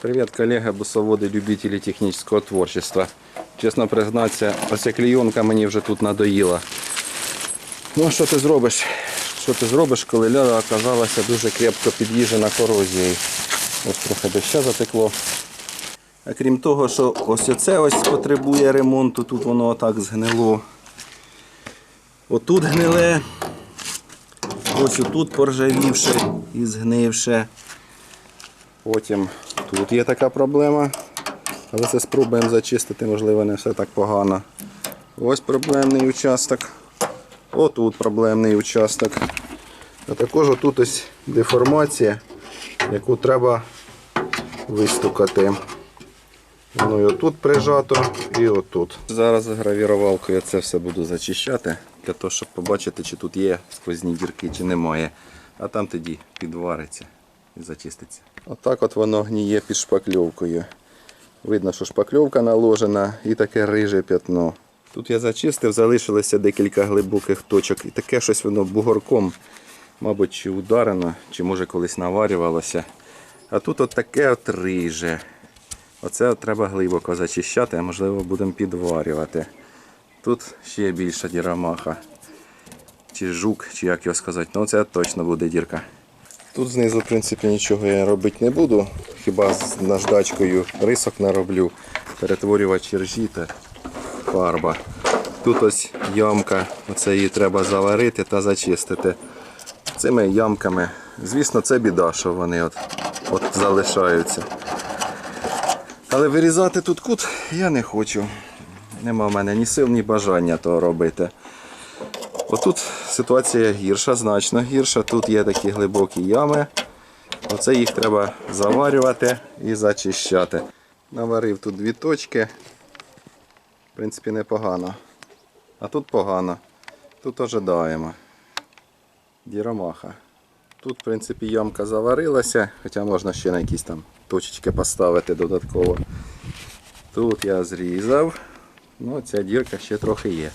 Привет, коллега, бусоводы, любители технического творчества. Чесно признатися, оця клейонка мені вже тут надоїла. Ну, що ти зробиш? Що ти зробиш, коли ляда оказалася дуже крепко під'їжджена корозією? Ось трохи доща затекло. А крім того, що ось оце ось потребує ремонту, тут воно отак згнило. Отут гниле. Ось отут поржавівше і згнивше. Потім тут є така проблема. Але це спробуємо зачистити, можливо, не все так погано. Ось проблемний участок. Отут проблемний участок. А також отут ось деформація, яку треба вистукати. Воно і отут прижато, і отут. Зараз гравірувалкою це все буду зачищати, для того, щоб побачити, чи тут є сквозні дірки, чи немає. А там тоді підвариться і зачиститься. Отак от воно гніє під шпакльовкою. Видно, що шпакльовка наложена і таке риже п'ятно. Тут я зачистив, залишилося декілька глибоких точок. І таке щось воно бугорком, мабуть, чи ударено, чи може колись наварювалося. А тут от таке от риже. Оце треба глибоко зачищати, а можливо будемо підварювати. Тут ще більша дірамаха. Чи жук, чи як його сказати. Ну це точно буде дірка. Тут знизу, в принципі, нічого я робити не буду. Хіба з наждачкою рисок нароблю, перетворювач ржі та фарба. Тут ось ямка, оце її треба заварити та зачистити. Цими ямками. Звісно, це біда, що вони от, от залишаються. Але вирізати тут кут я не хочу. Нема в мене ні сил, ні бажання того робити. Отут ситуація гірша, значно гірша. Тут є такі глибокі ями. Оце їх треба заварювати і зачищати. Наварив тут дві точки. В принципі, непогано. А тут погано. Тут ожидаємо. Діромаха. Тут, в принципі, ямка заварилася, хоча можна ще на якісь там точечки поставити додатково. Тут я зрізав. Ну, ця дірка ще трохи є.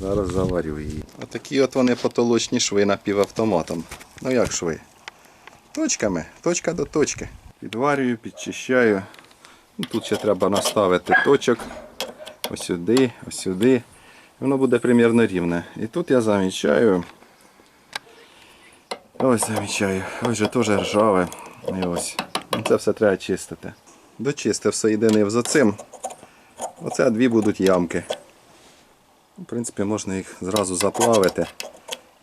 Зараз заварю її. Отакі от вони потолочні шви напівавтоматом. Ну як шви? Точками, точка до точки. Підварюю, підчищаю. Ну, Тут ще треба наставити точок. Ось сюди, ось сюди. Воно буде примірно рівне. І тут я замічаю. Ось замічаю. Ось же теж ржаве. І ось. Це все треба чистити. Дочистив, соєдинив за цим. Оце дві будуть ямки. В принципі, можна їх зразу заплавити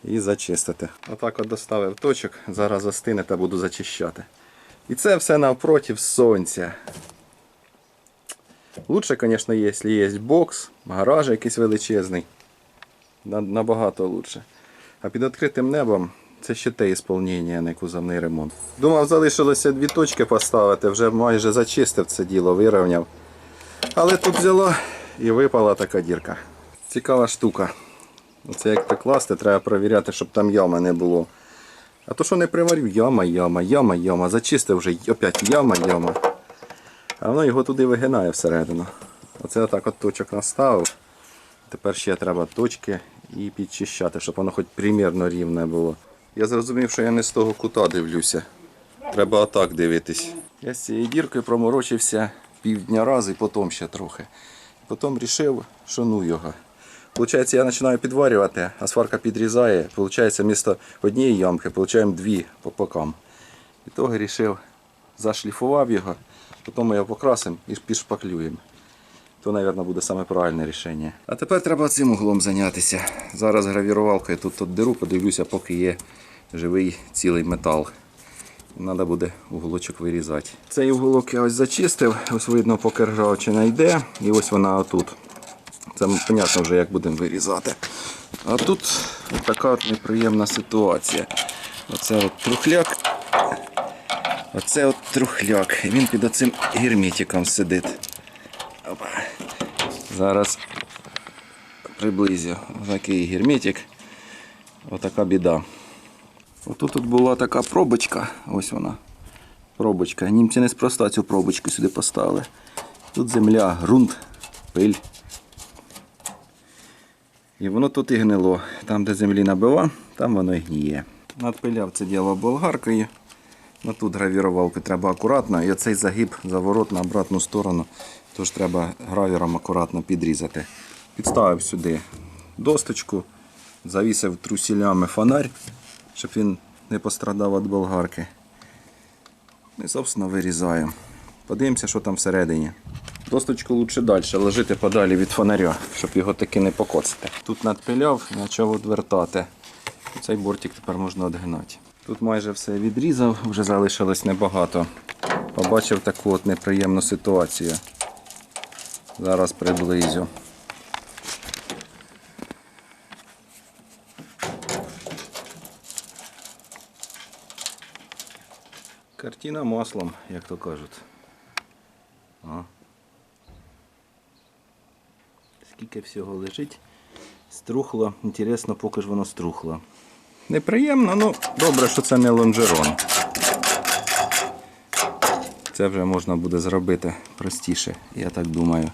і зачистити. Отак от доставив точок, зараз застине та буду зачищати. І це все навпроти сонця. Лучше, звісно, якщо є бокс, гараж якийсь величезний. Набагато лучше. А під відкритим небом це ще те ісполнення, не кузовний ремонт. Думав, залишилося дві точки поставити, вже майже зачистив це діло, вирівняв. Але тут взяла і випала така дірка. Цікава штука. Оце як прикласти, треба перевіряти, щоб там ями не було. А то що не приварив, яма, яма, яма, яма. Зачистив вже опять яма, яма. А воно його туди вигинає всередину. Оце отак от точок наставив. Тепер ще треба точки і підчищати, щоб воно хоч примірно рівне було. Я зрозумів, що я не з того кута дивлюся. Треба отак дивитись. Я з цією діркою проморочився півдня раз і потім ще трохи. Потім вирішив, що ну його. Получається, я починаю підварювати, а сварка підрізає. Получається, вмісто однієї ямки получаємо дві по бокам. І того вирішив, зашліфував його, потім ми його покрасимо і підшпаклюємо. То, мабуть, буде саме правильне рішення. А тепер треба цим углом зайнятися. Зараз гравірувалкою тут от диру, подивлюся, поки є живий цілий метал. Треба буде уголочок вирізати. Цей уголок я ось зачистив, ось видно, поки ржавчина йде, і ось вона отут. Це понятно вже як будемо вирізати. А тут така от неприємна ситуація. Оце от трухляк. Оце от трухляк. І він під оцим герметиком сидить. Опа. Зараз приблизю. Такий герметик. Отака біда. Отут тут була така пробочка. Ось вона. Пробочка. Німці неспроста цю пробочку сюди поставили. Тут земля, ґрунт, пиль. І воно тут і гнило. Там, де землі набива, там воно і гніє. Надпиляв це діло болгаркою. Ну, тут гравірувалки треба акуратно, і оцей загиб заворот на обратну сторону. Тож треба гравіром акуратно підрізати. Підставив сюди досточку, завісив трусілями фонарь, щоб він не пострадав від болгарки. І, собственно, вирізаємо. Подивимося, що там всередині. Досточку лучше далі, лежити подалі від фонаря, щоб його таки не покоцати. Тут надпиляв, почав відвертати. Цей бортик тепер можна відгинати. Тут майже все відрізав, вже залишилось небагато. Побачив таку от неприємну ситуацію. Зараз приблизю. Картина маслом, як то кажуть. О. Скільки всього лежить. Струхло. Інтересно, поки ж воно струхло. Неприємно, ну добре, що це не лонжерон. Це вже можна буде зробити простіше, я так думаю.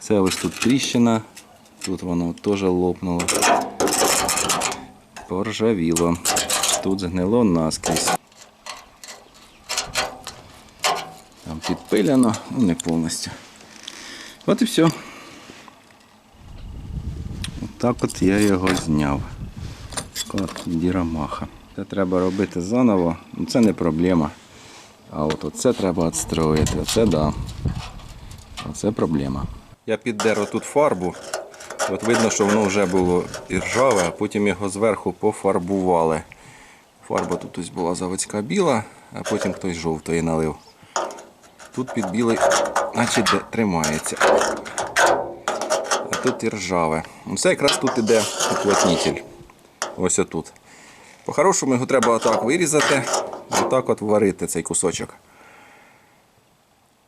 Це ось тут тріщина, тут воно теж лопнуло. Поржавіло. Тут згнило наскрізь. Там підпиляно, ну не повністю. От і все. Отак от я його зняв. Така от дірамаха. Це треба робити заново, ну це не проблема. А от оце треба відстроїти. Оце да. Оце проблема. Я піддер тут фарбу. От видно, що воно вже було і ржаве, а потім його зверху пофарбували. Фарба тут ось була заводська біла, а потім хтось жовтої налив. Тут під білий, наче де- тримається. А тут і ржаве. Це якраз тут іде уплотнитель. Ось отут. По-хорошому його треба отак вирізати, отак от варити цей кусочок.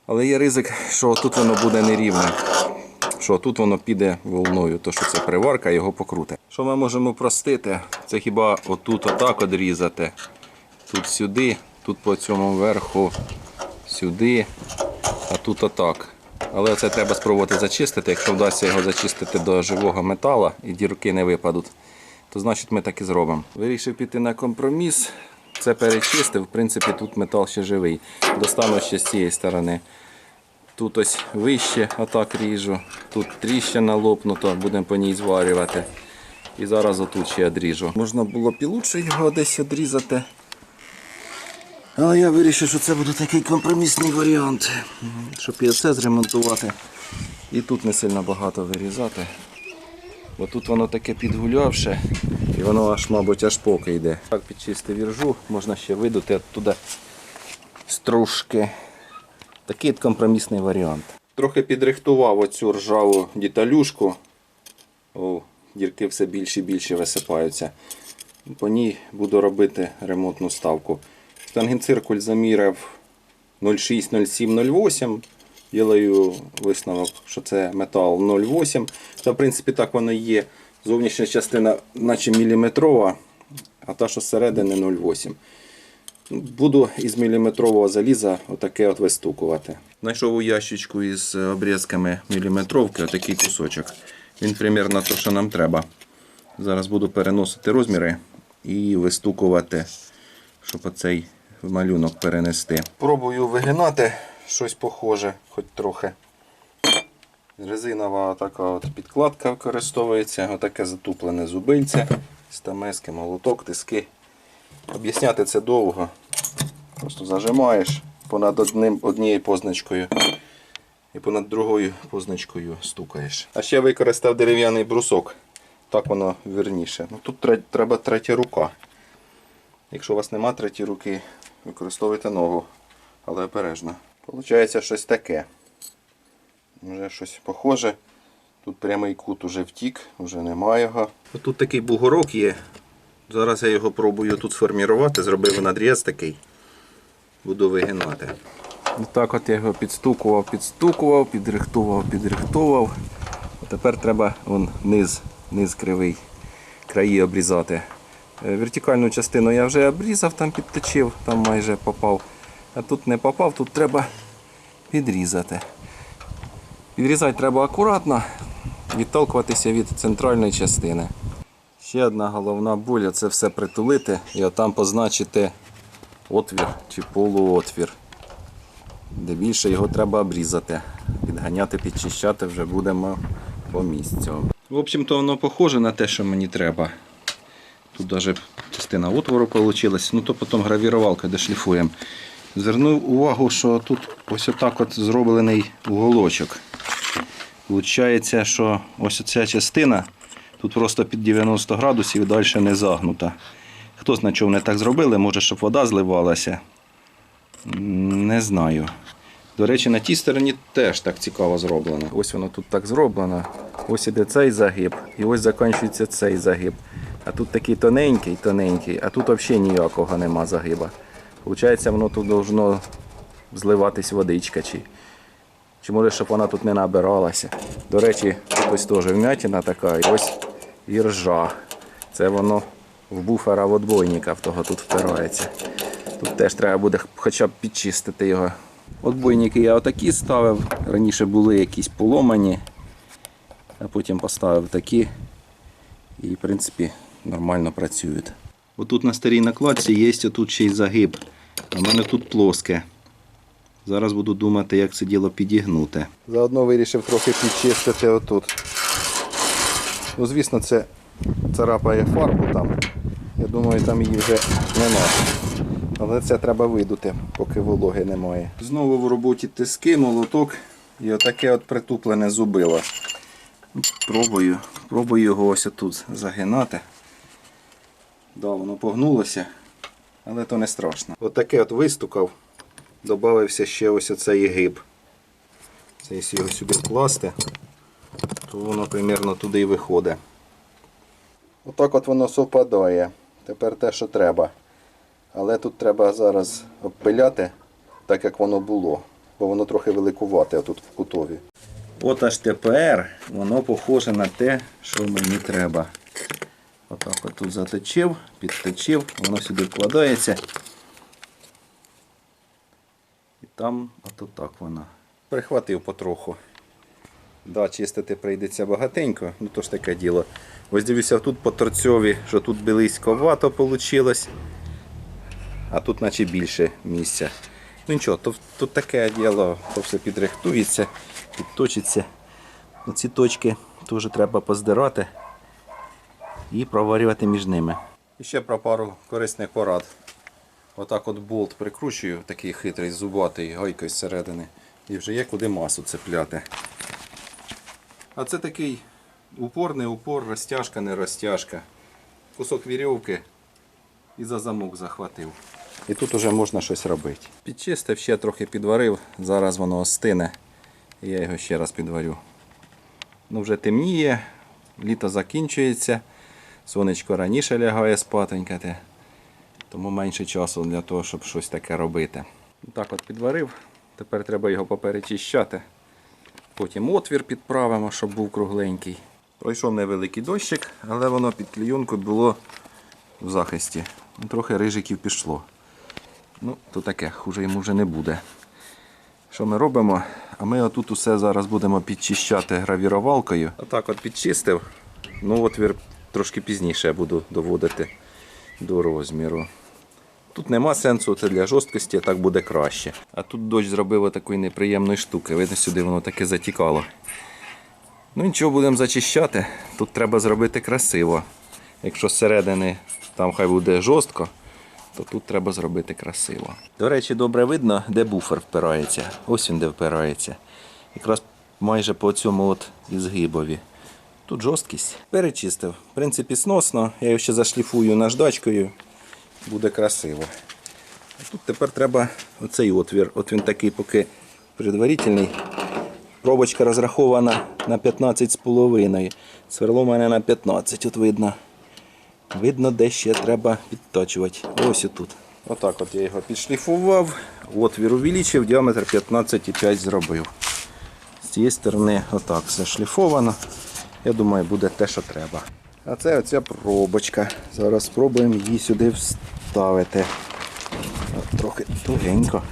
Але є ризик, що тут воно буде нерівне. Що тут воно піде волною, то що це приварка, його покрути. Що ми можемо простити? Це хіба отут отак одрізати, тут сюди, тут по цьому верху, сюди, а тут отак. Але це треба спробувати зачистити. Якщо вдасться його зачистити до живого металу і дірки не випадуть, то значить ми так і зробимо. Вирішив піти на компроміс. Це перечистив. В принципі, тут метал ще живий. Достану ще з цієї сторони. Тут ось вище, отак ріжу. Тут тріщина лопнута, будемо по ній зварювати. І зараз отут ще одріжу. Можна було б і лучше його десь одрізати. Але я вирішив, що це буде такий компромісний варіант. Щоб і це зремонтувати. І тут не сильно багато вирізати. Бо тут воно таке підгулявше, і воно аж, мабуть, аж поки йде. Так підчистив віржу, можна ще видути оттуда стружки. Такий компромісний варіант. Трохи підрихтував оцю ржаву діталюшку. О, дірки все більше і більше висипаються. По ній буду робити ремонтну ставку. Штангенциркуль заміряв 0,6, 0,7, 0,8. Ділаю висновок, що це метал 0,8. Та, в принципі, так воно і є. Зовнішня частина, наче міліметрова, а та, що зсередини 0,8. Буду із міліметрового заліза отаке от вистукувати. Знайшов у ящичку із обрізками міліметровки отакий кусочок. Він примірно те, що нам треба. Зараз буду переносити розміри і вистукувати, щоб оцей малюнок перенести. Пробую вигинати щось похоже, хоч трохи. Резинова така от підкладка використовується, отаке затуплене зубильце, стамески, молоток, тиски. Об'ясняти це довго. Просто зажимаєш понад одним, однією позначкою і понад другою позначкою стукаєш. А ще використав дерев'яний брусок. Так воно вірніше. Ну, тут треба третя рука. Якщо у вас нема третьої руки, використовуйте ногу, але обережно. Получається щось таке. Вже щось похоже. Тут прямий кут уже втік, вже немає його. Тут такий бугорок є. Зараз я його пробую тут сформірувати, зробив надріз такий. Буду вигинати. Так от я його підстукував, підстукував, підрихтував, підрихтував. А тепер треба вон, низ, низ кривий, краї обрізати. Е, Вертикальну частину я вже обрізав, там підточив, там майже попав. А тут не попав, тут треба підрізати. Підрізати треба акуратно, відтолкуватися від центральної частини. Ще одна головна боль це все притулити і отам позначити отвір чи полуотвір. Де більше його треба обрізати. Підганяти, підчищати вже будемо по місцю. В общем-то, воно похоже на те, що мені треба. Тут навіть частина отвору вийшла, ну то потім гравірувалка дошліфуємо. Звернув увагу, що тут ось отак от зроблений уголочок. Получається, що ось ця частина тут просто під 90 градусів і далі не загнута. Хто знає, чого вони так зробили, може, щоб вода зливалася. Не знаю. До речі, на тій стороні теж так цікаво зроблено. Ось воно тут так зроблено. Ось іде цей загиб, і ось закінчується цей загиб. А тут такий тоненький, тоненький, а тут взагалі ніякого нема загиба. Получається, воно тут должно зливатись водичка. Чи, чи може, щоб вона тут не набиралася. До речі, ось теж вмятина така, і ось і ржа. Це воно в буфера в отбойника в того тут впирається. Тут теж треба буде хоча б підчистити його. Отбойники я отакі ставив. Раніше були якісь поломані, а потім поставив такі. І в принципі нормально працюють. Отут на старій накладці є отут ще й загиб. А в мене тут плоске. Зараз буду думати, як це діло підігнути. Заодно вирішив трохи підчистити отут. Ну, звісно, це царапає фарбу там. Я думаю, там її вже нема. Але це треба видути, поки вологи немає. Знову в роботі тиски, молоток і отаке от притуплене зубило. Пробую, пробую його ось тут загинати. Да, воно погнулося, але то не страшно. Отаке от вистукав, додався ще ось оцей гиб. Це якщо його сюди вкласти, то воно примерно туди і виходить. Отак от воно совпадає. Тепер те, що треба. Але тут треба зараз обпиляти, так як воно було, бо воно трохи великувате тут в кутові. От аж тепер воно похоже на те, що мені треба. Отак от тут заточив, підточив, воно сюди вкладається. І там от так воно. Прихватив потроху. Да, чистити прийдеться багатенько, ну то ж таке діло. Ось дивлюся тут по торцьові, що тут близьковато вийшло, а тут наче більше місця. Ну нічого, то, тут таке діло, то все підрихтується, підточиться. Ну, ці точки теж треба поздирати і проварювати між ними. І ще про пару корисних порад. Отак от болт прикручую, такий хитрий, зубатий, гайкою зсередини. І вже є куди масу цепляти. А це такий упор, не упор, розтяжка, не розтяжка. Кусок вірьовки і за замок захватив. І тут вже можна щось робити. Підчистив, ще трохи підварив, зараз воно остине. Я його ще раз підварю. Ну вже темніє, літо закінчується, сонечко раніше лягає спатонькати, тому менше часу для того, щоб щось таке робити. Так от підварив, тепер треба його поперечищати. Потім отвір підправимо, щоб був кругленький. Пройшов невеликий дощик, але воно під клійонкою було в захисті. Ну, Трохи рижиків пішло. Ну, то таке, хуже йому вже не буде. Що ми робимо? А ми отут усе зараз будемо підчищати гравіровалкою. Отак от підчистив. Ну, отвір трошки пізніше я буду доводити до розміру. Тут нема сенсу, це для жорсткості, так буде краще. А тут дощ зробив такої неприємної штуки. Видно, сюди воно таке затікало. Ну нічого, будемо зачищати. Тут треба зробити красиво. Якщо зсередини там хай буде жорстко, то тут треба зробити красиво. До речі, добре видно, де буфер впирається. Ось він де впирається. Якраз майже по цьому от ізгибові. Тут жорсткість. Перечистив. В принципі, сносно. Я його ще зашліфую наждачкою. Буде красиво. А тут тепер треба оцей отвір. От він такий поки предварительний. Пробочка розрахована на 15,5. Сверло в мене на 15, от видно. Видно, де ще треба підточувати. Ось отут. Отак от я його підшліфував, отвір увеличив, діаметр 15,5 зробив. З цієї сторони отак все шліфовано. Я думаю, буде те, що треба. А це оця пробочка. Зараз спробуємо її сюди вставити. Трохи тугенько.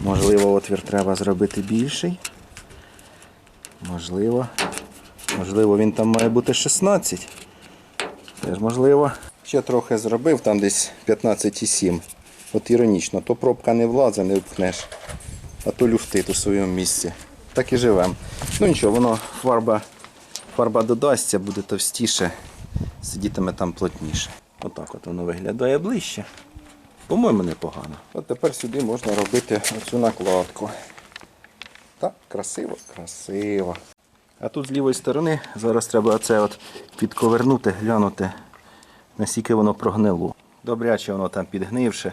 Можливо, отвір треба зробити більший. Можливо. Можливо, він там має бути 16. Теж можливо. Ще трохи зробив, там десь 15,7. От іронічно, то пробка не влазить, не впхнеш, а то люфтить у своєму місці. Так і живемо. Ну нічого, воно фарба, фарба додасться, буде товстіше, сидітиме там плотніше. Отак от воно виглядає ближче. По-моєму, непогано. От тепер сюди можна робити оцю накладку. Так, красиво, красиво. А тут з лівої сторони зараз треба оце от підковернути, глянути, наскільки воно прогнило. Добряче воно там підгнивше.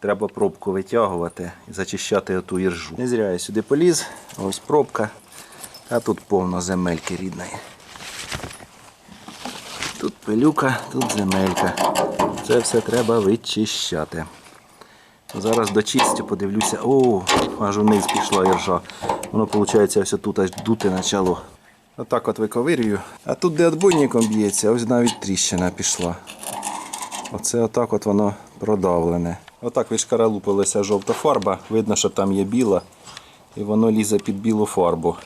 Треба пробку витягувати і зачищати оту іржу. Не зря я сюди поліз, ось пробка, а тут повно земельки рідної. Тут пилюка, тут земелька. Це все треба вичищати. Зараз дочистю, подивлюся. О, аж вниз пішла іржа. Воно, виходить, ось тут аж дути почало. Отак от виковирюю. А тут, де отбойником б'ється, ось навіть тріщина пішла. Оце отак от воно продавлене. Отак відшкаралупилася жовта фарба. Видно, що там є біла. І воно лізе під білу фарбу.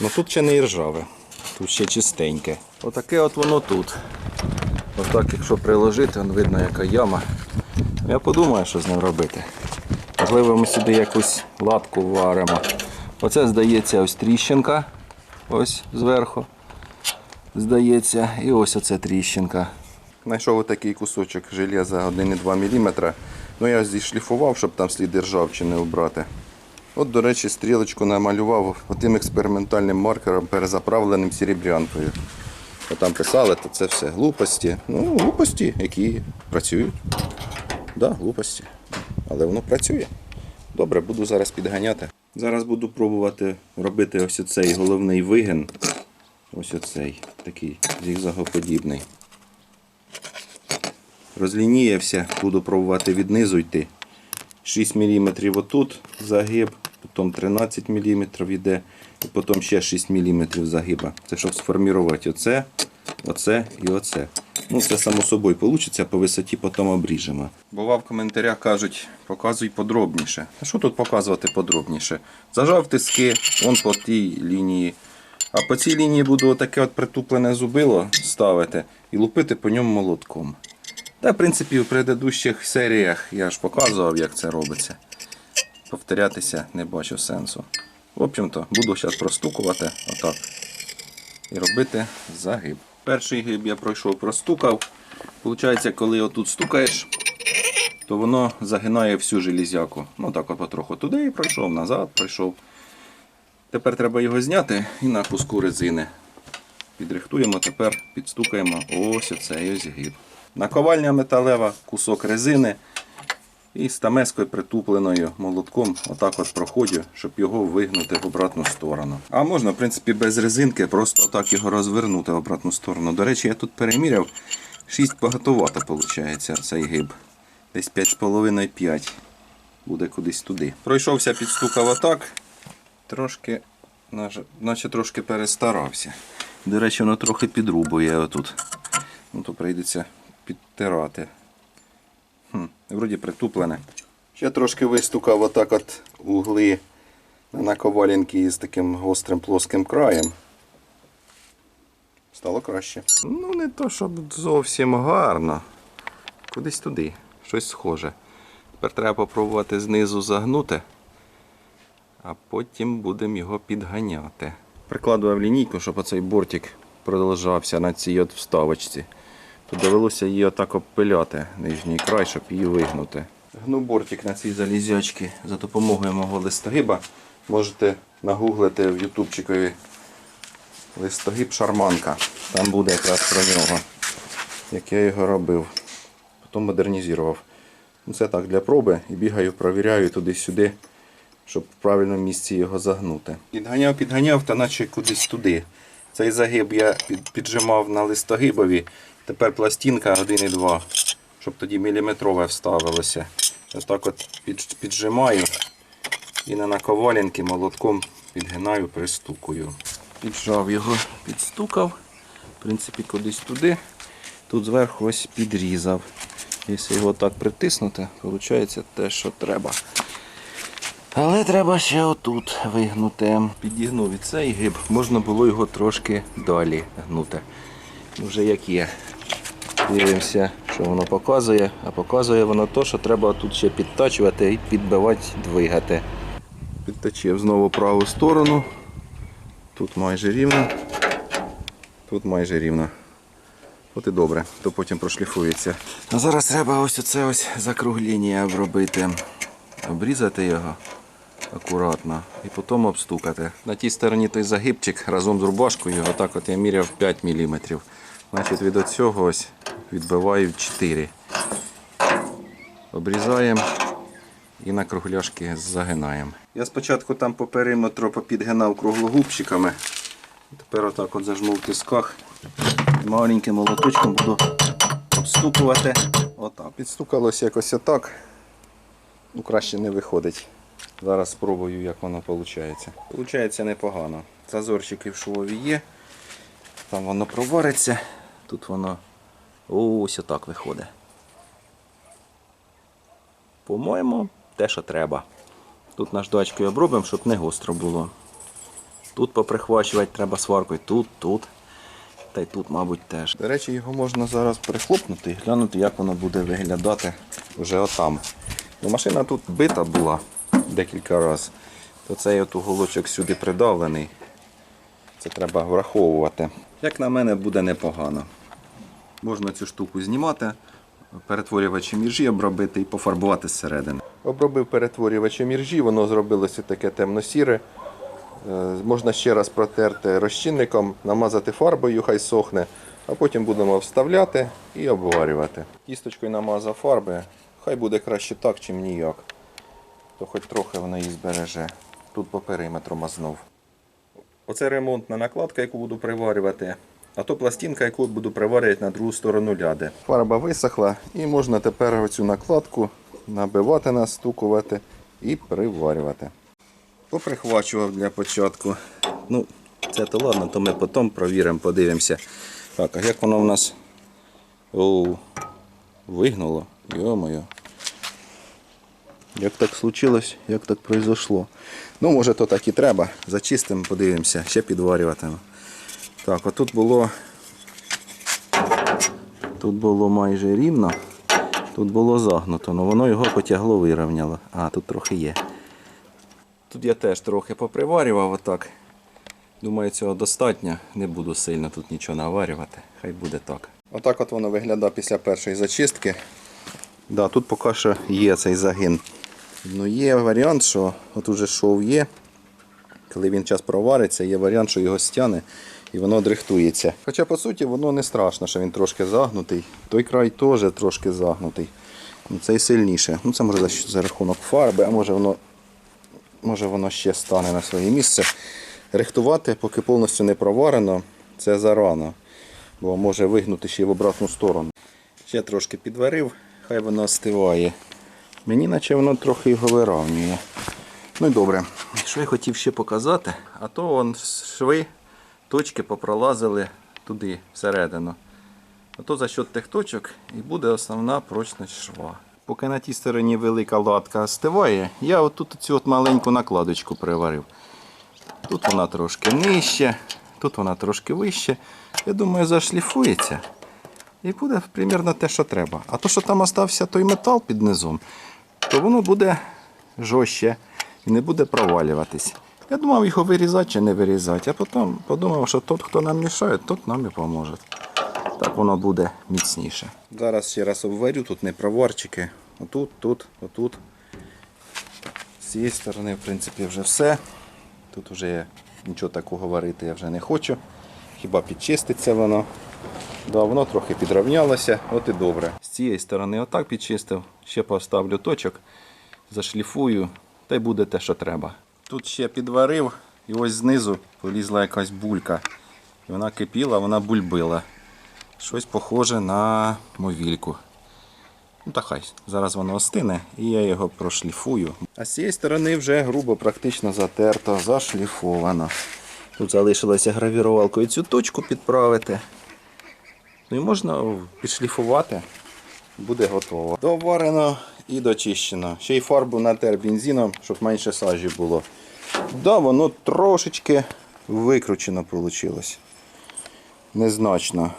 Ну тут ще не іржаве. Тут ще чистеньке. Отаке от воно тут. Отак, якщо приложити, вон видно, яка яма. Я подумаю, що з ним робити. Можливо, ми сюди якусь латку варимо. Оце здається ось тріщинка. Ось зверху. Здається, і ось оце тріщинка. Знайшов отакий кусочок железа 1,2 мм. Ну я зішліфував, щоб там сліди ржавчини убрати. От, до речі, стрілочку намалював отим експериментальним маркером, перезаправленим серебрянкою. Бо там писали, то це все глупості. Ну, глупості, які працюють. Так, да, глупості. Але воно працює. Добре, буду зараз підганяти. Зараз буду пробувати робити ось оцей головний вигин. Ось оцей, такий зігзагоподібний. Розлініявся, буду пробувати віднизу йти. 6 мм отут загиб, потім 13 мм йде, і потім ще 6 мм загиба. Це щоб сформувати оце, оце і оце. Ну, це само собою вийде, по висоті потім обріжемо. Бува в коментарях кажуть, показуй подробніше. А що тут показувати подробніше? Зажав тиски, он по тій лінії. А по цій лінії буду отаке от притуплене зубило ставити і лупити по ньому молотком. Та, в принципі, в предыдущих серіях я ж показував, як це робиться. Повторятися не бачу сенсу. В общем-то, буду зараз простукувати отак. І робити загиб. Перший гиб я пройшов, простукав. Получається, коли отут стукаєш, то воно загинає всю железяку. Ну так от потроху туди і пройшов, назад пройшов. Тепер треба його зняти і на куску резини. Підрихтуємо, тепер підстукаємо ось оцей ось гиб. Наковальня металева, кусок резини і стамескою притупленою молотком отак от проходжу, щоб його вигнути в обратну сторону. А можна, в принципі, без резинки, просто отак його розвернути в обратну сторону. До речі, я тут переміряв 6 багатовато виходить цей гиб. Десь 5,5-5 буде кудись туди. Пройшовся, підстукав отак. Трошки, наче трошки перестарався. До речі, воно трохи підрубує отут. Ну, то прийдеться підтирати. Хм, вроді притуплене. Ще трошки вистукав отак от угли на наковалінки з таким гострим плоским краєм. Стало краще. Ну, не то, щоб зовсім гарно. Кудись туди. Щось схоже. Тепер треба попробувати знизу загнути, а потім будемо його підганяти. Прикладував лінійку, щоб оцей бортик продовжався на цій от вставочці. То довелося її отак обпиляти, нижній край, щоб її вигнути. Гну бортик на цій залізячці за допомогою мого листогиба. Можете нагуглити в ютубчикові листогиб шарманка. Там буде якраз про нього, як я його робив. Потім модернізував. Ну, Це так для проби і бігаю, провіряю туди-сюди, щоб в правильному місці його загнути. Підганяв, підганяв, та наче кудись туди. Цей загиб я піджимав на листогибові. Тепер пластинка 1,2, щоб тоді міліметрове вставилося. Ось так от піджимаю і на наковалінки молотком підгинаю, пристукую. Піджав його, підстукав. В принципі, кудись туди. Тут зверху ось підрізав. Якщо його так притиснути, виходить те, що треба. Але треба ще отут вигнути. Підігнув і цей гиб, можна було його трошки далі гнути. Ну, Вже як є. Дивимося, що воно показує. А показує воно то, що треба тут ще підтачувати і підбивати, двигати. Підточив знову праву сторону. Тут майже рівно. Тут майже рівно. От і добре, то потім прошліфується. А зараз треба ось оце ось закругління обробити. Обрізати його акуратно і потім обстукати. На тій стороні той загибчик разом з рубашкою, отак от я міряв 5 мм. Значить від оцього ось відбиваю 4. Обрізаємо і на кругляшки загинаємо. Я спочатку там по периметру попідгинав круглогубчиками. Тепер отак от зажму в тисках. І маленьким молоточком буду обстукувати. Отак. Підстукалося якось отак. Ну, краще не виходить. Зараз спробую, як воно виходить. Получається непогано. Зазорчики в швові є. Там воно провариться. Тут воно ось отак виходить. По-моєму, те, що треба. Тут наждачкою обробимо, щоб не гостро було. Тут поприхвачувати треба сваркою, тут, тут. Та й тут, мабуть, теж. До речі, його можна зараз перехлопнути і глянути, як воно буде виглядати вже отам. Ну, машина тут бита була декілька разів. То цей от уголочок сюди придавлений. Це треба враховувати. Як на мене, буде непогано. Можна цю штуку знімати, перетворювачем іржі обробити і пофарбувати зсередини. Обробив перетворювачем іржі, воно зробилося таке темно-сіре. Е, Можна ще раз протерти розчинником, намазати фарбою, хай сохне, а потім будемо вставляти і обварювати. Кісточкою намазав фарби, хай буде краще так, чим ніяк. То хоч трохи вона її збереже. Тут по периметру мазнув. Оце ремонтна накладка, яку буду приварювати. А то пластинка, яку буду приварювати на другу сторону ляди. Фарба висохла і можна тепер оцю накладку набивати, настукувати і приварювати. Поприхвачував для початку. Ну, це то ладно, то ми потім провіримо, подивимося. Так, а як воно в нас Оу, вигнуло? Йо-моє. Як так случилось, як так произошло. Ну, може, то так і треба. Зачистимо, подивимося, ще підварюватимемо. Так, отут було. Тут було майже рівно. Тут було загнуто, але воно його потягло, вирівняло. А, тут трохи є. Тут я теж трохи поприварював отак. Думаю, цього достатньо. Не буду сильно тут нічого наварювати. Хай буде так. Отак от воно виглядає після першої зачистки. Да, тут поки що є цей загин. Ну є варіант, що от уже шов є. Коли він час провариться, є варіант, що його стягне і воно дрихтується. Хоча по суті воно не страшно, що він трошки загнутий. Той край теж трошки загнутий. Ну, Цей сильніше. Ну, Це може за, за рахунок фарби, а може воно може воно ще стане на своє місце. Рихтувати, поки повністю не проварено, це зарано, бо може вигнути ще й в обратну сторону. Ще трошки підварив, хай воно остиває. Мені наче воно трохи його виравнює. Ну і добре. Що я хотів ще показати, а то вон шви, точки попролазили туди, всередину. А то за счет тих точок і буде основна прочність шва. Поки на тій стороні велика латка остиває, я отут цю от маленьку накладочку приварив. Тут вона трошки нижче, тут вона трошки вище. Я думаю, зашліфується. І буде примерно те, що треба. А то, що там остався той метал під низом, то воно буде жорстче і не буде провалюватись. Я думав його вирізати чи не вирізати, а потім подумав, що тот, хто нам мішає, тот нам і поможе. Так воно буде міцніше. Зараз ще раз обварю, тут не проварчики. Отут, тут, отут. З цієї сторони, в принципі, вже все. Тут вже нічого такого варити я вже не хочу. Хіба підчиститься воно. Да, воно трохи підрівнялося, от і добре. З цієї сторони отак підчистив, ще поставлю точок, зашліфую, та й буде те, що треба. Тут ще підварив, і ось знизу полізла якась булька. І вона кипіла, вона бульбила. Щось похоже на мовільку. Ну та хай, зараз воно остине і я його прошліфую. А з цієї сторони вже грубо практично затерто, зашліфовано. Тут залишилося гравірувалкою цю точку підправити. Ну і можна підшліфувати, буде готово. Доварено і дочищено. Ще й фарбу натер бензином, щоб менше сажі було. Да, воно трошечки викручено вийшло. Незначно.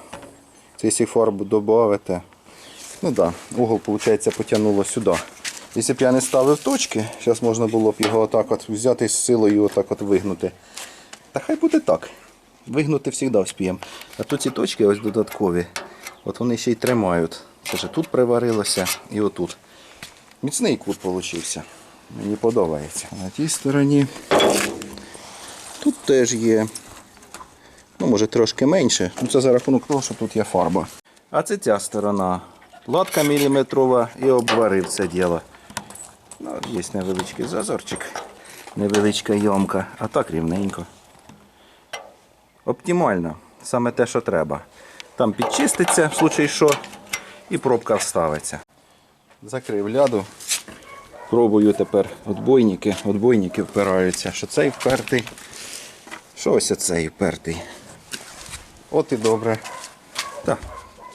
Це якщо фарбу додати. Ну да, угол, виходить, потягнуло сюди. Якщо б я не ставив точки, зараз можна було б його отак от взяти з силою отак от вигнути. Та хай буде так. Вигнути завжди вспіємо. А тут ці точки ось додаткові. От вони ще й тримають. Це ж тут приварилося і отут. Міцний кут вийшов. Мені подобається. На тій стороні тут теж є. Ну, може трошки менше. Ну, це за рахунок того, що тут є фарба. А це ця сторона. Латка міліметрова і обварив це діло. Ну, є невеличкий зазорчик, невеличка йомка, а так рівненько. Оптимально, саме те, що треба. Там підчиститься, в случай що, і пробка вставиться. Закрив ляду. Пробую тепер отбойники. Отбойники впираються. Що цей впертий, що ось цей впертий. От і добре. Так,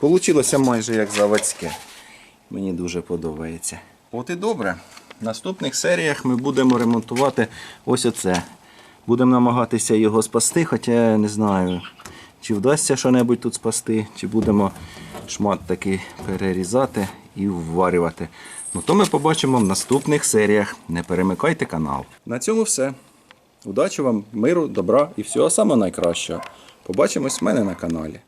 Получилося майже як заводське. Мені дуже подобається. От і добре. В наступних серіях ми будемо ремонтувати ось оце. Будемо намагатися його спасти, хоча я не знаю, чи вдасться що-небудь тут спасти, чи будемо шмат такий перерізати і вварювати. Ну то ми побачимо в наступних серіях. Не перемикайте канал. На цьому все. Удачі вам, миру, добра і всього самого найкращого. Побачимось в мене на каналі.